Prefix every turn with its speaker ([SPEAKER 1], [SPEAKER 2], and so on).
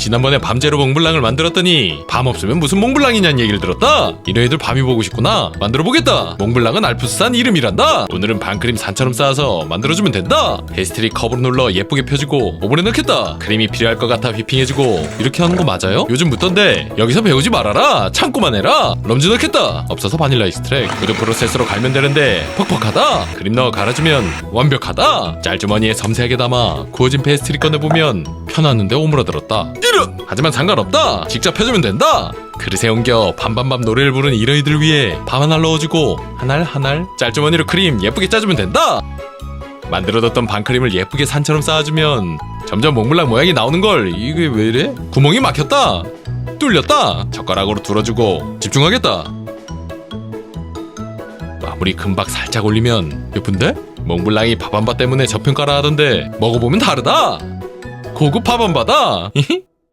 [SPEAKER 1] 지난번에 밤제로 몽블랑을 만들었더니 밤 없으면 무슨 몽블랑이냐는 얘기를 들었다. 이런 애들 밤이 보고 싶구나. 만들어 보겠다. 몽블랑은 알프스산 이름이란다. 오늘은 반크림 산처럼 쌓아서 만들어주면 된다. 페스트리 컵으로 눌러 예쁘게 펴주고 오븐에 넣겠다. 크림이 필요할 것 같아 휘핑해주고 이렇게 하는 거 맞아요? 요즘 묻던데 여기서 배우지 말아라. 참고만 해라. 럼즈 넣겠다. 없어서 바닐라 익스트랙. 푸드 프로세서로 갈면 되는데 퍽퍽하다. 크림 넣어 갈아주면 완벽하다. 짤주머니에 섬세하게 담아 구워진 페스트리 꺼내보면 펴놨는데 오므라들었다. 이런 하지만 상관없다. 직접 펴주면 된다. 그릇에 옮겨 밤밤밤 노래를 부르는 이러이들 위해 밤 하나 넣어주고 한 알 한 알 짤주머니로 크림 예쁘게 짜주면 된다. 만들어뒀던 반크림을 예쁘게 산처럼 쌓아주면 점점 몽블랑 모양이 나오는 걸. 이게 왜 이래? 구멍이 막혔다. 뚫렸다. 젓가락으로 둘어주고 집중하겠다. 마무리 금박 살짝 올리면 예쁜데? 몽블랑이 밥한바 때문에 저평가라 하던데 먹어보면 다르다 고급 밥한바다